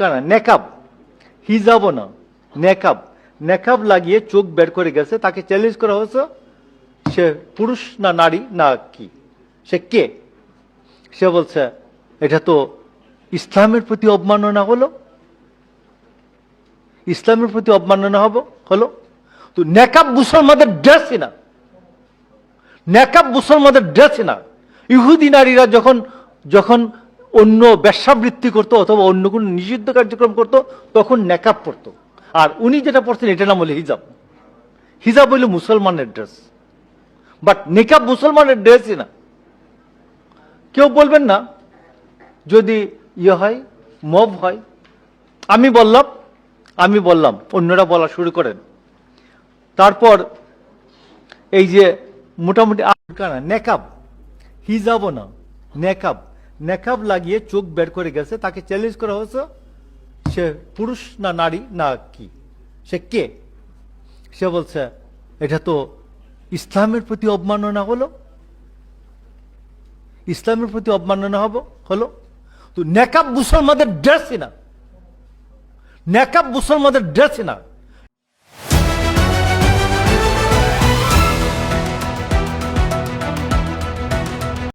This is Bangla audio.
নেকাব। না। নেকাব। নেকাব লাগিয়ে চোখ বের করে গেছে। তাকে চ্যালেঞ্জ করা হয়েছে, সে পুরুষ না নারী না কি? সে কে? সে বলছে, এটা তো ইসলামের প্রতি অবমাননা হলো। ইসলামের প্রতি অবমাননা হব, হলো। তো নেকাব মুসলমানদের ড্রেসই না। নেকাব মুসলমানদের ড্রেসই না। ইহুদি নারীরা যখন যখন অন্য ব্যবসাবৃত্তি করতো অথবা অন্য কোনো নিষিদ্ধ কার্যক্রম করত, তখন নেকাব পরতো আর উনি যেটা পড়ছেন এটা নাম হলো হিজাব। হিজাব হইল মুসলমানের ড্রেস। বাট নেকাব মুসলমানের ড্রেসই না। কেউ বলবেন না, যদি ইয়ে হয়, মব হয়, আমি বললাম আমি বললাম, অন্যরা বলা শুরু করেন। তারপর এই যে মোটামুটি নেকাব। হিজাবও না, নেকাব। নেকাব লাগিয়ে চোখ বের করে গেছে, তাকে চ্যালেঞ্জ করা হয়েছে, সে পুরুষ না নারী না কি? সে কে? সে বলছে, এটা তো ইসলামের প্রতি অবমাননা হলো। ইসলামের প্রতি অবমাননা হব, হলো। তো নেকাব মুসলমানদের ড্রেসই না। নেকাব মুসলমানদের ড্রেসই না।